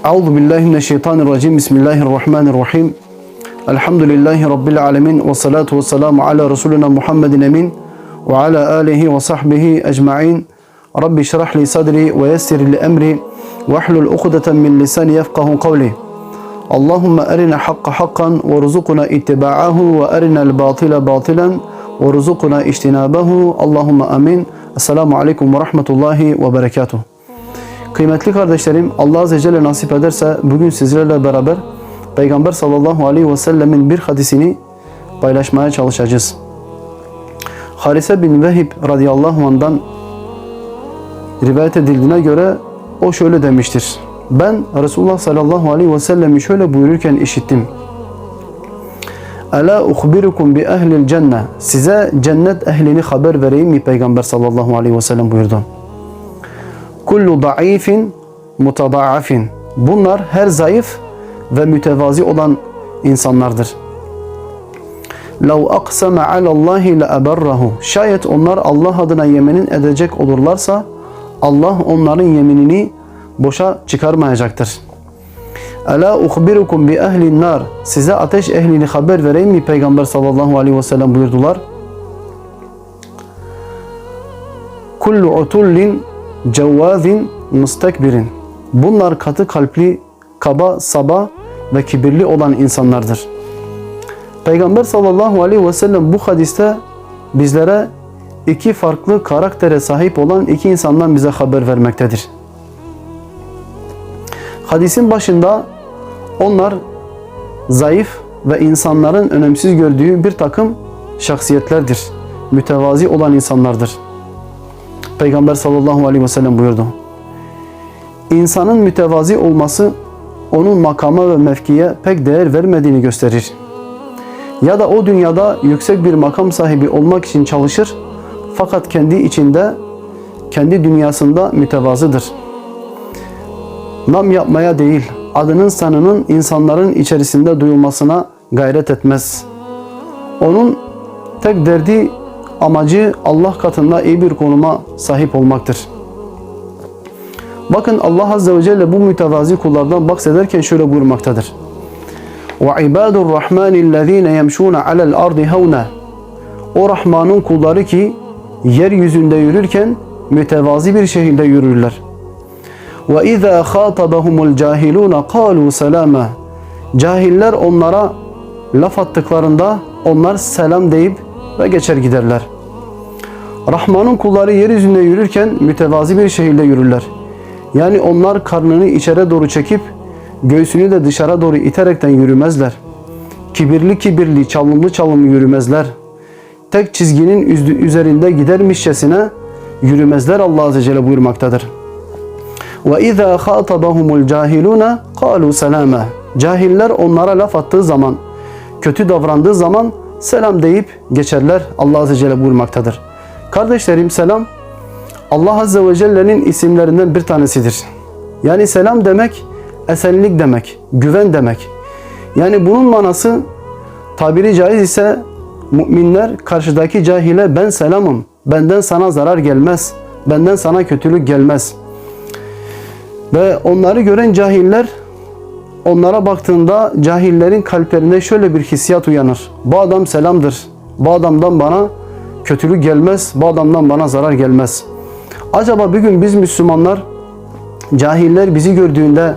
أعوذ بالله من الشيطان الرجيم. بسم الله الرحمن الرحيم. الحمد لله رب العالمين والصلاة والسلام على رسولنا محمد أمين وعلى آله وصحبه أجمعين. رب اشرح لي صدري ويسر لي أمري واحلل عقدة من لساني يفقه قولي. اللهم أرنا حق حقا وارزقنا اتباعه وأرنا الباطل باطلا وارزقنا اجتنابه. اللهم آمين. السلام عليكم ورحمة الله وبركاته. Kıymetli kardeşlerim Allah Azze ve Celle nasip ederse bugün sizlerle beraber Peygamber sallallahu aleyhi ve sellemin bir hadisini paylaşmaya çalışacağız. Harise bin Vehib radıyallahu anh'dan rivayet edildiğine göre o şöyle demiştir. Ben Resulullah sallallahu aleyhi ve sellemi şöyle buyururken işittim. Ela uhbirukum bi ehlil cennet. Size cennet ehlini haber vereyim mi Peygamber sallallahu aleyhi ve sellem buyurdu. Kullu da'ifin mutadaafin. Bunlar her zayıf ve mütevazi olan insanlardır. لَوْ أَقْسَمَ عَلَى اللّٰهِ لَأَبَرَّهُ Şayet onlar Allah adına yeminin edecek olurlarsa Allah onların yeminini boşa çıkarmayacaktır. Ela uhbirukum bi ehlin nar. Size ateş ehlini haber vereyim mi Peygamber sallallahu aleyhi ve sellem buyurdular. Kullu utullin cevvazin mustekbirin. Bunlar katı kalpli, kaba, saba ve kibirli olan insanlardır. Peygamber sallallahu aleyhi ve sellem bu hadiste bizlere iki farklı karaktere sahip olan iki insandan bize haber vermektedir. Hadisin başında onlar zayıf ve insanların önemsiz gördüğü bir takım şahsiyetlerdir. Mütevazi olan insanlardır. Peygamber sallallahu aleyhi ve sellem buyurdu. İnsanın mütevazi olması onun makama ve mevkiye pek değer vermediğini gösterir. Ya da o dünyada yüksek bir makam sahibi olmak için çalışır fakat kendi içinde, kendi dünyasında mütevazıdır. Nam yapmaya değil, adının sanının insanların içerisinde duyulmasına gayret etmez. Onun tek derdi amacı Allah katında iyi bir konuma sahip olmaktır. Bakın Allah Azze ve Celle bu mütevazi kullardan bahsederken şöyle buyurmaktadır. وَعِبَادُ الرَّحْمَانِ الَّذ۪ينَ يَمْشُونَ عَلَى الْأَرْضِ هَوْنَ O Rahman'ın kulları ki yeryüzünde yürürken mütevazi bir şekilde yürürler. وَاِذَا خَاطَبَهُمُ الْجَاهِلُونَ قَالُوا سَلَامًا Cahiller onlara laf attıklarında onlar selam deyip ve geçer giderler. Rahman'ın kulları yeryüzünde yürürken mütevazi bir şekilde yürürler. Yani onlar karnını içeri doğru çekip göğsünü de dışarı doğru iterekten yürümezler. Kibirli kibirli, çalımlı çalımlı yürümezler. Tek çizginin üzerinde gidermişçesine yürümezler Allah Azze ve Celle buyurmaktadır. وَاِذَا خَاطَبَهُمُ الْجَاهِلُونَ قَالُوا سَلَامًا Cahiller onlara laf attığı zaman, kötü davrandığı zaman selam deyip geçerler Allah Azze Celle buyurmaktadır. Kardeşlerim selam Allah Azze ve Celle'nin isimlerinden bir tanesidir. Yani selam demek esenlik demek, güven demek. Yani bunun manası tabiri caiz ise müminler karşıdaki cahile ben selamım, benden sana zarar gelmez, benden sana kötülük gelmez. Ve onları gören cahiller onlara baktığında cahillerin kalplerine şöyle bir hissiyat uyanır. Bu adam selamdır. Bu adamdan bana kötülük gelmez. Bu adamdan bana zarar gelmez. Acaba bir gün biz Müslümanlar cahiller bizi gördüğünde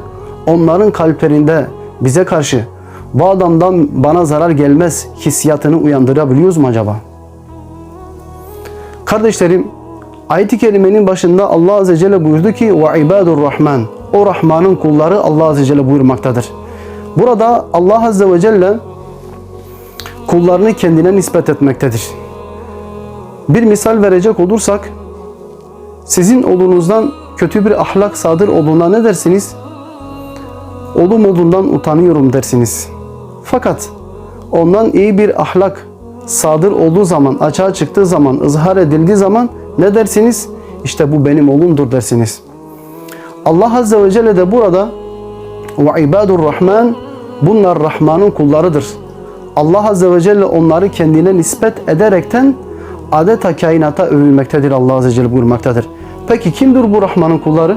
onların kalplerinde bize karşı bu adamdan bana zarar gelmez hissiyatını uyandırabiliyoruz mu acaba? Kardeşlerim ayet-i kerimenin başında Allah Azze Celle buyurdu ki ibadur rahman o Rahman'ın kulları Allah Azze ve Celle buyurmaktadır. Burada Allah Azze ve Celle kullarını kendine nispet etmektedir. Bir misal verecek olursak sizin oğlunuzdan kötü bir ahlak sadır olduğuna ne dersiniz? Oğlum olduğundan utanıyorum dersiniz. Fakat ondan iyi bir ahlak sadır olduğu zaman, açığa çıktığı zaman, ızhar edildiği zaman ne dersiniz? İşte bu benim oğlumdur dersiniz. Allah Azze ve Celle de burada ve ibadur rahman bunlar Rahman'ın kullarıdır. Allah Azze ve Celle onları kendine nispet ederekten adeta kainata övülmektedir Allah Azze ve Celle buyurmaktadır. Peki kimdir bu Rahman'ın kulları?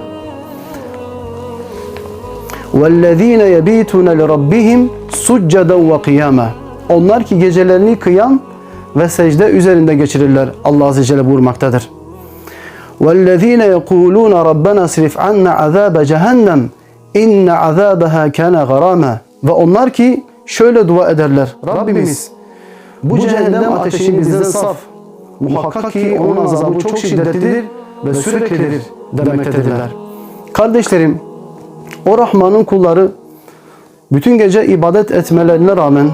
وَالَّذ۪ينَ يَب۪يتُونَ لِرَبِّهِمْ سُجَّدًا وَقِيَامًا Onlar ki gecelerini kıyam ve secde üzerinde geçirirler. Allah Azze ve Celle buyurmaktadır. وَالَّذ۪ينَ يَقُولُونَ رَبَّنَا صِرِفْ عَنَّا عَذَابَ جَهَنَّمْ اِنَّ عَذَابَهَا كَانَ غَرَامًا Ve onlar ki şöyle dua ederler. Rabbimiz bu cehennem ateşini bizden saf. Muhakkak ki onun azabı çok şiddetlidir ve süreklidir demektedirler. Kardeşlerim, o Rahman'ın kulları bütün gece ibadet etmelerine rağmen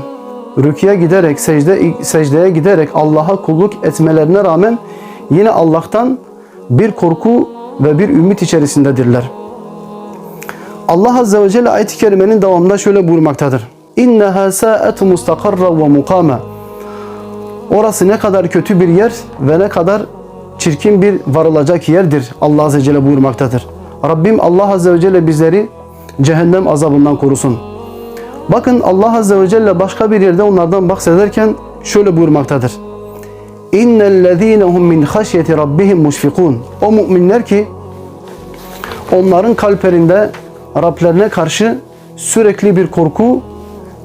rüküye giderek, secde, secdeye giderek Allah'a kulluk etmelerine rağmen yine Allah'tan bir korku ve bir ümit içerisindedirler. Allah Azze ve Celle ayet-i kerimenin devamında şöyle buyurmaktadır. İnneha sa'et mustakarra ve mukama. Orası ne kadar kötü bir yer ve ne kadar çirkin bir varılacak yerdir. Allah Azze ve Celle buyurmaktadır. Rabbim Allah Azze ve Celle bizleri cehennem azabından korusun. Bakın Allah Azze ve Celle başka bir yerde onlardan bahsederken şöyle buyurmaktadır. İnnellezînehum min haşyeti rabbihim muşfikun. O müminler ki onların kalplerinde Rablerine karşı sürekli bir korku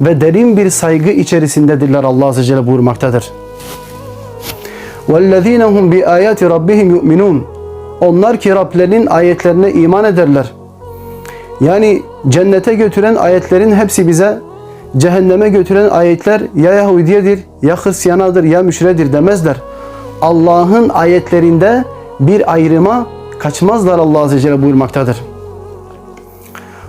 ve derin bir saygı içerisindedirler Allah Azze ve Celle buyurmaktadır. وَالَّذ۪ينَ هُمْ بِآيَاتِ رَبِّهِمْ يُؤْمِنُونَ Onlar ki Rablerinin ayetlerine iman ederler. Yani cennete götüren ayetlerin hepsi bize, cehenneme götüren ayetler ya Yahudiyedir, ya Hristiyanadır, ya müşredir demezler. Allah'ın ayetlerinde bir ayrıma kaçmazlar Allah Azze ve Celle buyurmaktadır.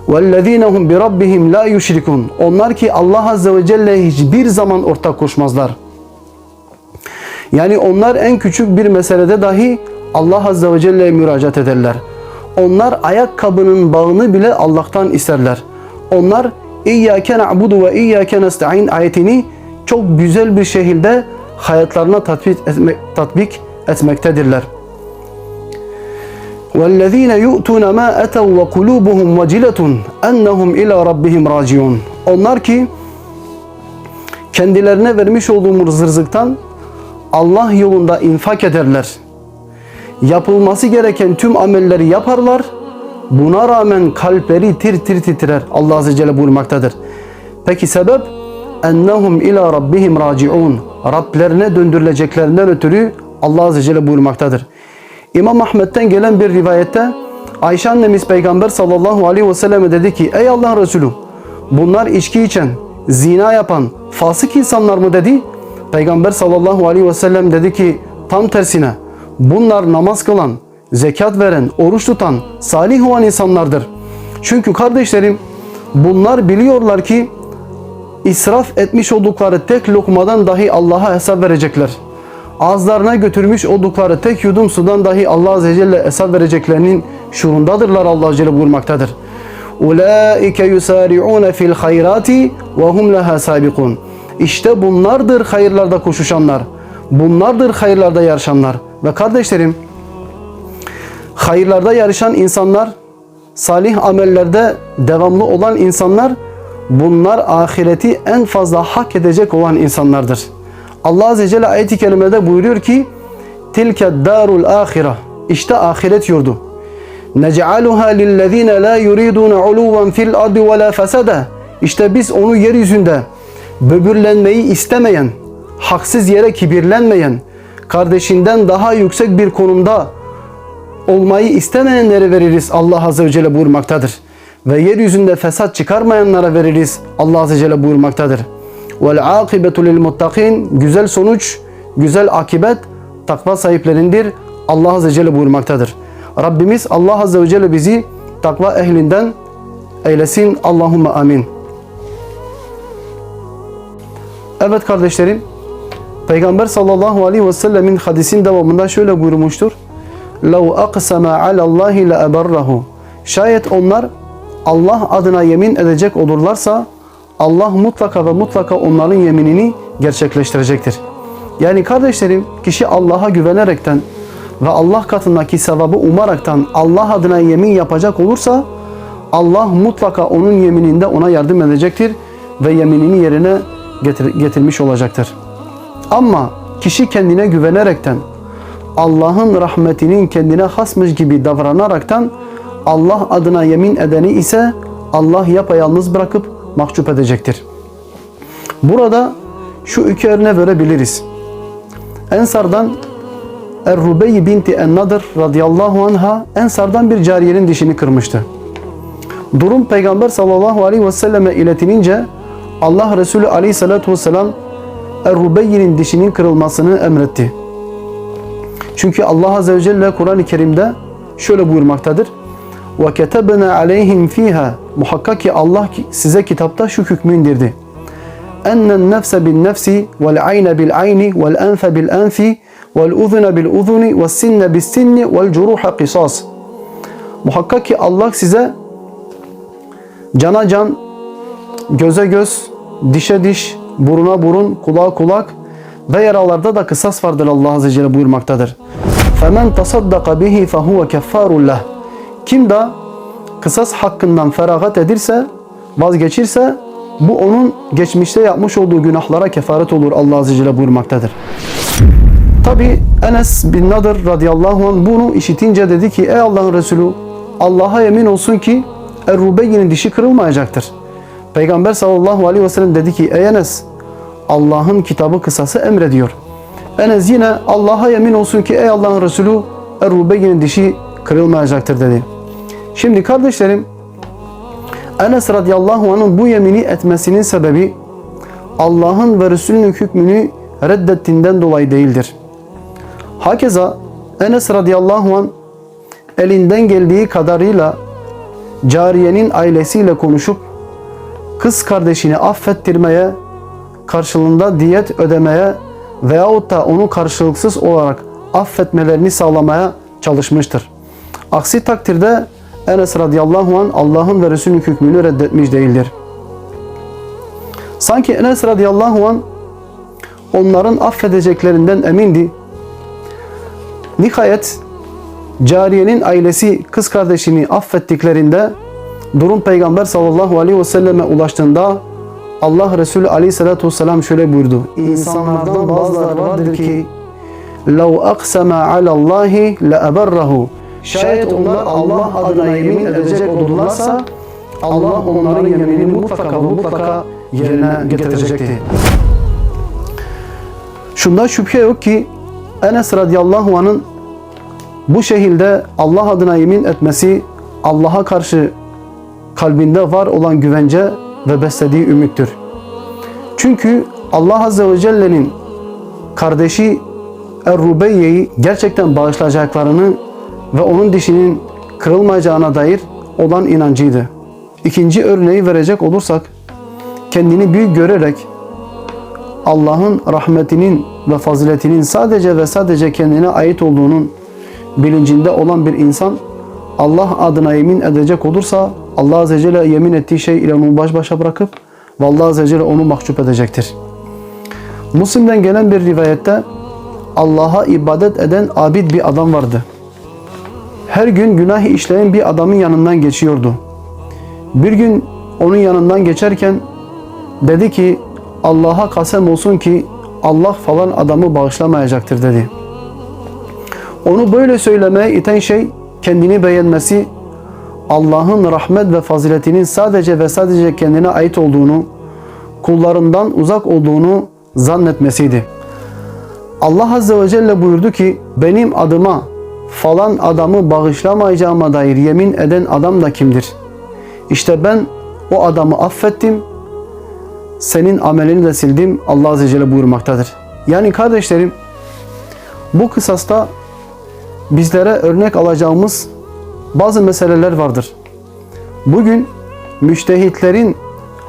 وَالَّذ۪ينَ هُمْ بِرَبِّهِمْ لَا يُشْرِكُونَ Onlar ki Allah Azze ve Celle hiçbir zaman ortak koşmazlar. Yani onlar en küçük bir meselede dahi Allah Azze ve Celle'ye müracaat ederler. Onlar ayakkabının bağını bile Allah'tan isterler. Onlar İyyâke na'budu ve İyyâke nesta'in ayetini çok güzel bir şekilde hayatlarına tatbik, etmek, tatbik etmektedirler. وَالَّذ۪ينَ يُؤْتُونَ مَا أَتَوْا وَقُلُوبُهُمْ وَجِلَةٌ اَنَّهُمْ اِلَى رَبِّهِمْ رَاجِعُونَ Onlar ki kendilerine vermiş olduğumuz rızıktan Allah yolunda infak ederler. Yapılması gereken tüm amelleri yaparlar. Buna rağmen kalpleri tir tir titrer. Allah Azze Celle buyurmaktadır. Peki sebep? Ennehum ila rabbihim raciun. Rablerine döndürüleceklerinden ötürü Allah Azze Celle buyurmaktadır. İmam Ahmet'ten gelen bir rivayette Ayşe annemiz Peygamber sallallahu aleyhi ve selleme dedi ki Ey Allah'ın Resulü bunlar içki içen, zina yapan, fasık insanlar mı dedi. Peygamber sallallahu aleyhi ve sellem dedi ki tam tersine bunlar namaz kılan, zekat veren, oruç tutan, salih olan insanlardır. Çünkü kardeşlerim bunlar biliyorlar ki israf etmiş oldukları tek lokmadan dahi Allah'a hesap verecekler. Ağızlarına götürmüş oldukları tek yudum sudan dahi Allah Azze Celle hesap vereceklerinin şuurundadırlar Allah Azze Celle buyurmaktadır. Ulaike yusari'un fil hayrati ve hum laha sabiqun. İşte bunlardır hayırlarda koşuşanlar. Bunlardır hayırlarda yarışanlar. Ve kardeşlerim hayırlarda yarışan insanlar, salih amellerde devamlı olan insanlar bunlar ahireti en fazla hak edecek olan insanlardır. Allah Azze ve Celle ayet-i kerimede buyuruyor ki Tilke darul ahire İşte ahiret yurdu. Nec'aluha lillezine la yuridun uluven fil ardi ve la fesada. İşte biz onu yeryüzünde böbürlenmeyi istemeyen, haksız yere kibirlenmeyen, kardeşinden daha yüksek bir konumda olmayı istemeyenlere veririz Allah Azze ve Celle buyurmaktadır. Ve yeryüzünde fesat çıkarmayanlara veririz Allah Azze ve Celle buyurmaktadır. Vel akibetu lil muttakin güzel sonuç, güzel akibet takva sahiplerindir. Allah Azze ve Celle buyurmaktadır. Rabbimiz Allah Azze ve Celle bizi takva ehlinden eylesin. Allahümme amin. Evet kardeşlerim, Peygamber sallallahu aleyhi ve sellemin hadisin devamında şöyle buyurmuştur. لَوْ أَقْسَمَ عَلَى اللّٰهِ لَأَبَرَّهُ Şayet onlar Allah adına yemin edecek olurlarsa Allah mutlaka ve mutlaka onların yeminini gerçekleştirecektir. Yani kardeşlerim kişi Allah'a güvenerekten ve Allah katındaki sevabı umaraktan Allah adına yemin yapacak olursa Allah mutlaka onun yemininde ona yardım edecektir ve yeminini yerine getir, getirmiş olacaktır. Ama kişi kendine güvenerekten Allah'ın rahmetinin kendine hasmış gibi davranaraktan Allah adına yemin edeni ise Allah yapayalnız bırakıp mahcup edecektir. Burada şu iki örneği verebiliriz. Ensardan Er-Rubey binti En-Nadir radıyallahu anha Ensardan bir cariyenin dişini kırmıştı. Durum Peygamber sallallahu aleyhi ve selleme iletilince Allah Resulü aleyhissalatu vesselam Er-Rubey'nin dişinin kırılmasını emretti. Çünkü Allah Azze ve Celle Kur'an-ı Kerim'de şöyle buyurmaktadır. وَكَتَبْنَا عَلَيْهِمْ ف۪يهَا Muhakkak ki Allah size kitapta şu hükmü indirdi. اَنَّ النَّفْسَ بِالنَّفْسِ وَالْعَيْنَ بِالْعَيْنِ وَالْاَنْفَ بِالْاَنْفِ وَالْاُذُنَ بِالْاُذُنِ وَالسِّنَّ بِالسِّنِّ وَالْجُرُوحَ قِصَاص Muhakkak ki Allah size cana can, göze göz, dişe diş, buruna burun, kulağa kulak ve yaralarda da kısas vardır Allah Azze ve Celle buyurmaktadır. فَمَنْ تَصَدَّقَ بِهِ فَهُوَ كَفَّارٌ لَهُ Kim de kısas hakkından feragat edirse, vazgeçirse bu onun geçmişte yapmış olduğu günahlara kefaret olur Allah Azze ve Celle buyurmaktadır. Tabi Enes bin Nadir radıyallahu anh bunu işitince dedi ki ey Allah'ın Resulü Allah'a yemin olsun ki Er-Rubeyye'nin dişi kırılmayacaktır. Peygamber sallallahu aleyhi ve sellem dedi ki ey Enes Allah'ın kitabı kısası emrediyor. Enes yine Allah'a yemin olsun ki ey Allah'ın Resulü Er-Rubeyye'nin dişi kırılmayacaktır dedi. Şimdi kardeşlerim Enes radıyallahu anh'ın bu yemini etmesinin sebebi Allah'ın ve Resulünün hükmünü reddettiğinden dolayı değildir. Hakeza Enes radıyallahu an elinden geldiği kadarıyla cariyenin ailesiyle konuşup kız kardeşini affettirmeye, karşılığında diyet ödemeye veyahut da onu karşılıksız olarak affetmelerini sağlamaya çalışmıştır. Aksi takdirde Enes radıyallahu an Allah'ın ve Resulünün hükmünü reddetmiş değildir. Sanki Enes radıyallahu an onların affedeceklerinden emindi. Nihayet cariyenin ailesi kız kardeşini affettiklerinde durum Peygamber sallallahu aleyhi ve selleme ulaştığında Allah Resulü aleyhissalatu vesselam şöyle buyurdu. İnsanlardan bazıları vardır ki لَوْ أَقْسَمَ عَلَى اللّٰهِ لَأَبَرَّهُ Şayet onlar Allah adına yemin edecek olurlarsa Allah onların yeminini mutlaka ve mutlaka yerine getirecekti. Şunda şüphe yok ki Enes radıyallahu anh'ın bu şekilde Allah adına yemin etmesi Allah'a karşı kalbinde var olan güvence ve beslediği ümittür. Çünkü Allah Azze ve Celle'nin kardeşi Er-Rubeyye'yi gerçekten bağışlayacaklarını ve onun dişinin kırılmayacağına dair olan inancıydı. İkinci örneği verecek olursak kendini büyük görerek Allah'ın rahmetinin ve faziletinin sadece ve sadece kendine ait olduğunun bilincinde olan bir insan Allah adına yemin edecek olursa Allah Azze Celle yemin ettiği şey ile onu baş başa bırakıp ve Allah Azze Celle onu mahcup edecektir. Müslim'den gelen bir rivayette Allah'a ibadet eden abid bir adam vardı. Her gün günah işleyen bir adamın yanından geçiyordu. Bir gün onun yanından geçerken dedi ki Allah'a kasem olsun ki Allah falan adamı bağışlamayacaktır dedi. Onu böyle söylemeye iten şey kendini beğenmesi, Allah'ın rahmet ve faziletinin sadece ve sadece kendine ait olduğunu, kullarından uzak olduğunu zannetmesiydi. Allah Azze ve Celle buyurdu ki benim adıma falan adamı bağışlamayacağıma dair yemin eden adam da kimdir? İşte ben o adamı affettim, senin amelini de sildim Allah Azze ve Celle buyurmaktadır. Yani kardeşlerim bu kısasta bizlere örnek alacağımız bazı meseleler vardır. Bugün müştehitlerin,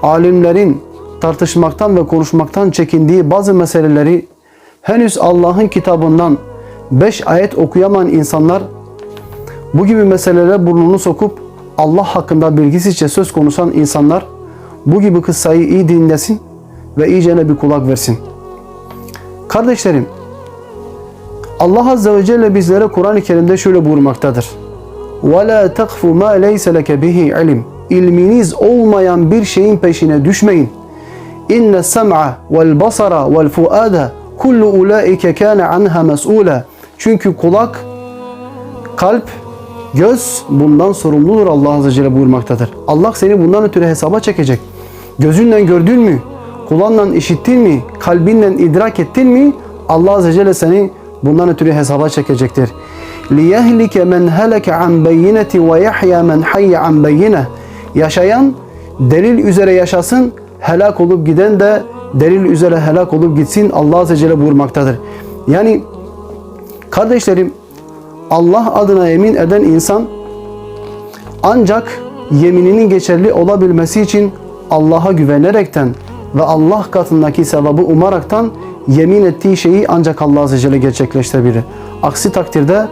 alimlerin tartışmaktan ve konuşmaktan çekindiği bazı meseleleri henüz Allah'ın kitabından beş ayet okuyamayan insanlar bu gibi meselelere burnunu sokup Allah hakkında bilgisizce söz konuşan insanlar bu gibi kıssayı iyi dinlesin ve iyicene bir kulak versin. Kardeşlerim, Allah Azze ve Celle bizlere Kur'an-ı Kerim'de şöyle buyurmaktadır. وَلَا تَقْفُ مَا لَيْسَ لَكَ بِهِ ilim. İlminiz olmayan bir şeyin peşine düşmeyin. İnne sem'a vel basara vel fuada kullu ulaike kana anha mes'ula. Çünkü kulak, kalp, Göz bundan sorumludur Allah Azze ve Celle buyurmaktadır. Allah seni bundan ötürü hesaba çekecek. Gözünle gördün mü? Kulağınla işittin mi? Kalbinle idrak ettin mi? Allah Azze ve Celle seni bundan ötürü hesaba çekecektir. لِيَهْلِكَ مَنْ هَلَكَ عَنْ بَيِّنَةِ وَيَحْيَا مَنْ حَيَّ عَنْ بَيِّنَةِ Yaşayan delil üzere yaşasın, helak olup giden de delil üzere helak olup gitsin Allah Azze ve Celle buyurmaktadır. Yani kardeşlerim Allah adına yemin eden insan ancak yemininin geçerli olabilmesi için Allah'a güvenerekten ve Allah katındaki sevabı umaraktan yemin ettiği şeyi ancak Allah Azze ve Celle gerçekleştirebilir. Aksi takdirde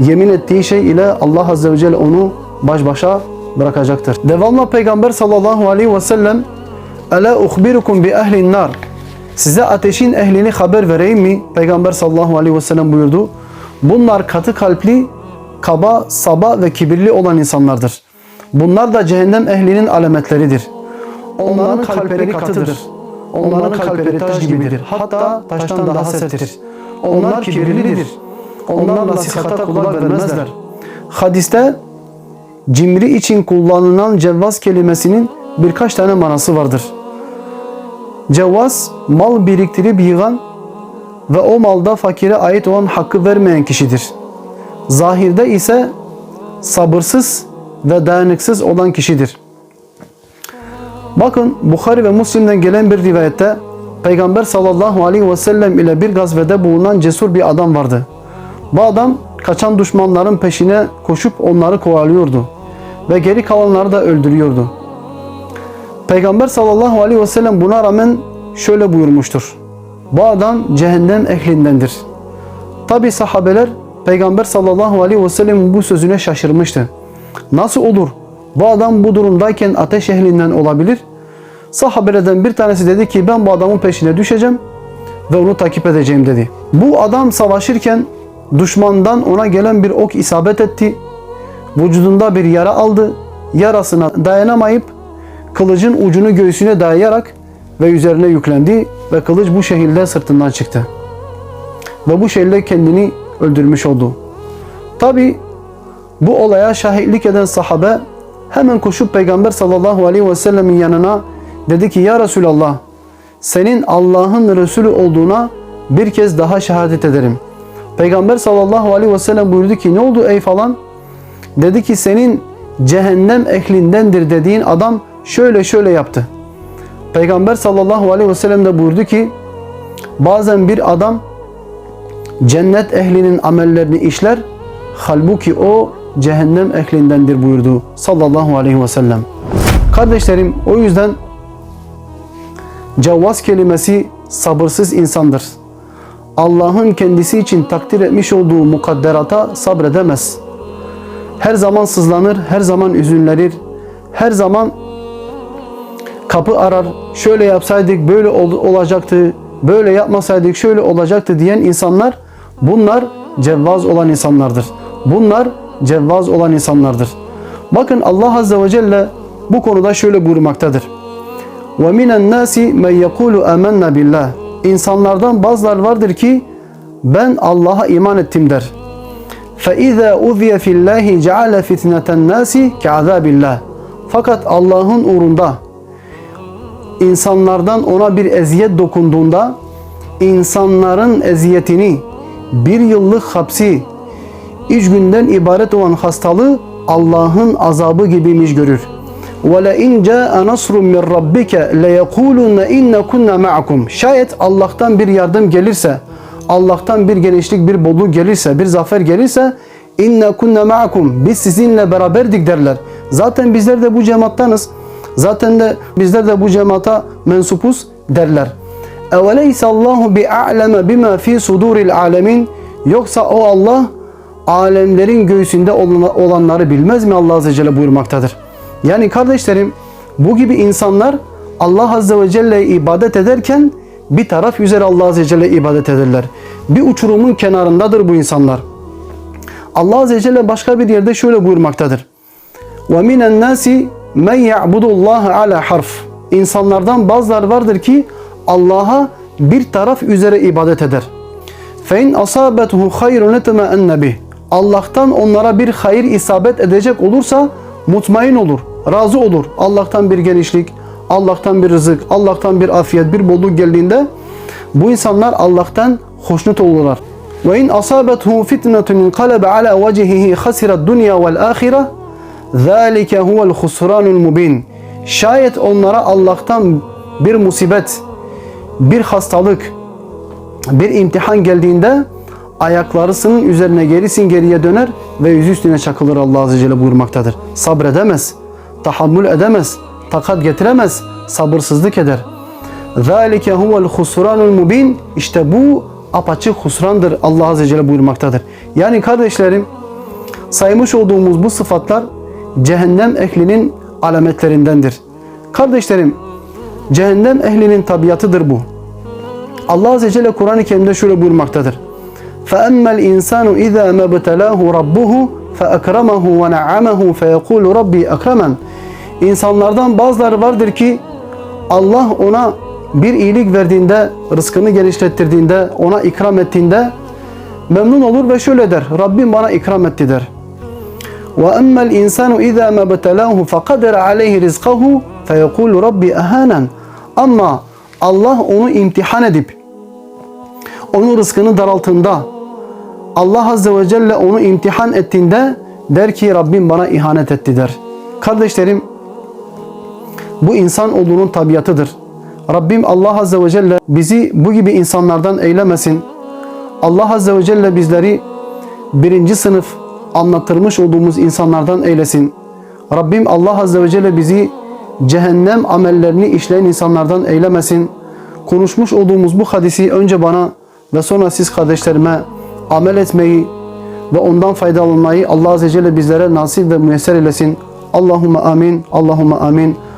yemin ettiği şey ile Allah Azze ve Celle onu baş başa bırakacaktır. Devamlı Peygamber sallallahu aleyhi ve sellem Ela uhbirukum bi ehlin nar Size ateşin ehlini haber vereyim mi? Peygamber sallallahu aleyhi ve sellem buyurdu. Bunlar katı kalpli, kaba, saba ve kibirli olan insanlardır. Bunlar da cehennem ehlinin alametleridir. Onların kalpleri katıdır. Onların kalpleri taş gibidir. Hatta taştan daha serttir. Onlar kibirlidir. Onlar nasihata kulak vermezler. Hadiste cimri için kullanılan cevvaz kelimesinin birkaç tane manası vardır. Cevvaz mal biriktirip yığan ve o malda fakire ait olan hakkı vermeyen kişidir. Zahirde ise sabırsız ve dayanıksız olan kişidir. Bakın Bukhari ve Müslim'den gelen bir rivayette Peygamber sallallahu aleyhi ve sellem ile bir gazvede bulunan cesur bir adam vardı. Bu adam kaçan düşmanların peşine koşup onları kovalıyordu ve geri kalanları da öldürüyordu. Peygamber sallallahu aleyhi ve sellem buna rağmen şöyle buyurmuştur. Bu adam cehennem ehlindendir. Tabi sahabeler Peygamber sallallahu aleyhi ve sellem bu sözüne şaşırmıştı. Nasıl olur? Bu adam bu durumdayken ateş ehlinden olabilir. Sahabelerden bir tanesi dedi ki ben bu adamın peşine düşeceğim ve onu takip edeceğim dedi. Bu adam savaşırken düşmandan ona gelen bir ok isabet etti. Vücudunda bir yara aldı. Yarasına dayanamayıp kılıcın ucunu göğsüne dayayarak ve üzerine yüklendi ve kılıç bu şekilde sırtından çıktı. Ve bu şekilde kendini öldürmüş oldu. Tabi bu olaya şahitlik eden sahabe hemen koşup Peygamber sallallahu aleyhi ve sellemin yanına dedi ki ya Resulallah senin Allah'ın Resulü olduğuna bir kez daha şehadet ederim. Peygamber sallallahu aleyhi ve sellem buyurdu ki ne oldu ey falan? Dedi ki senin cehennem ehlindendir dediğin adam şöyle şöyle yaptı. Peygamber sallallahu aleyhi ve sellem de buyurdu ki bazen bir adam cennet ehlinin amellerini işler halbuki o cehennem ehlindendir buyurdu sallallahu aleyhi ve sellem. Kardeşlerim o yüzden cevvaz kelimesi sabırsız insandır. Allah'ın kendisi için takdir etmiş olduğu mukadderata sabredemez. Her zaman sızlanır, her zaman üzünlenir, her zaman kapı arar. Şöyle yapsaydık böyle ol- olacaktı, böyle yapmasaydık şöyle olacaktı diyen insanlar bunlar cevvaz olan insanlardır. Bunlar cevvaz olan insanlardır. Bakın Allah Azze ve Celle bu konuda şöyle buyurmaktadır. وَمِنَ النَّاسِ مَنْ يَقُولُ آمَنَّا بِاللّٰهِ İnsanlardan bazıları vardır ki ben Allah'a iman ettim der. فَاِذَا اُذِيَ فِي اللّٰهِ جَعَلَ فِتْنَةَ النَّاسِ كَعَذَابِ اللّٰهِ Fakat Allah'ın uğrunda insanlardan ona bir eziyet dokunduğunda insanların eziyetini bir yıllık hapsi üç günden ibaret olan hastalığı Allah'ın azabı gibiymiş görür. وَلَاِنْ جَاءَ نَصْرٌ مِنْ رَبِّكَ لَيَقُولُنَّ اِنَّ كُنَّ مَعَكُمْ Şayet Allah'tan bir yardım gelirse, Allah'tan bir genişlik, bir bolluk gelirse, bir zafer gelirse inne kunna ma'akum biz sizinle beraberdik derler. Zaten bizler de bu cemaattanız. Zaten de bizler de bu cemaata mensupuz derler. Eveleyse Allahu bi a'leme bima fi suduril alemin yoksa o Allah alemlerin göğsünde olanları bilmez mi Allah Azze ve Celle buyurmaktadır. Yani kardeşlerim bu gibi insanlar Allah Azze ve Celle'ye ibadet ederken bir taraf üzere Allah Azze ve Celle ibadet ederler. Bir uçurumun kenarındadır bu insanlar. Allah Azze ve Celle başka bir yerde şöyle buyurmaktadır. وَمِنَ النَّاسِ مَنْ يَعْبُدُ اللّٰهَ عَلَى حَرْفٍ İnsanlardan bazıları vardır ki Allah'a bir taraf üzere ibadet eder. فَاِنْ أَصَابَتْهُ خَيْرٌ اَتَمَأَنَّ بِهِ Allah'tan onlara bir hayır isabet edecek olursa mutmain olur, razı olur. Allah'tan bir genişlik, Allah'tan bir rızık, Allah'tan bir afiyet, bir bolluk geldiğinde bu insanlar Allah'tan hoşnut olurlar. Ve in asabethu fitnetun inqalabe ala vecihihi hasira dunya vel ahire zalike huvel husranul mubin. Şayet onlara Allah'tan bir musibet, bir hastalık, bir imtihan geldiğinde ayaklarısının üzerine gerisin geriye döner ve yüzü üstüne çakılır Allah Azze Celle buyurmaktadır. Sabredemez, tahammül edemez, takat getiremez, sabırsızlık eder. ذَٰلِكَ هُوَ الْخُسْرَانُ الْمُب۪ينَ İşte bu apaçık husrandır Allah Azze ve Celle buyurmaktadır. Yani kardeşlerim saymış olduğumuz bu sıfatlar cehennem ehlinin alametlerindendir. Kardeşlerim cehennem ehlinin tabiatıdır bu. Allah Azze ve Celle Kur'an-ı Kerim'de şöyle buyurmaktadır. فَأَمَّا الْاِنْسَانُ اِذَا مَبْتَلَاهُ رَبُّهُ فَأَكْرَمَهُ وَنَعَّمَهُ فَيَقُولُ رَبِّي اَكْرَمًا İnsanlardan bazıları vardır ki Allah ona bir iyilik verdiğinde, rızkını genişlettirdiğinde, ona ikram ettiğinde memnun olur ve şöyle der. Rabbim bana ikram etti der. وَأَمَّا الْاِنْسَانُ اِذَا مَبْتَلَاهُ فَقَدَرَ عَلَيْهِ رِزْقَهُ فَيَقُولُ رَبِّي اَهَانًا Ama Allah onu imtihan edip onun rızkını daraltında Allah Azze ve Celle onu imtihan ettiğinde der ki Rabbim bana ihanet etti der. Kardeşlerim bu insan olduğunun tabiatıdır. Rabbim Allah Azze ve Celle bizi bu gibi insanlardan eylemesin. Allah Azze ve Celle bizleri birinci sınıf anlattırmış olduğumuz insanlardan eylesin. Rabbim Allah Azze ve Celle bizi cehennem amellerini işleyen insanlardan eylemesin. Konuşmuş olduğumuz bu hadisi önce bana ve sonra siz kardeşlerime amel etmeyi ve ondan faydalanmayı Allah Azze ve Celle bizlere nasip ve müyesser eylesin. Allahumme amin, Allahumme amin.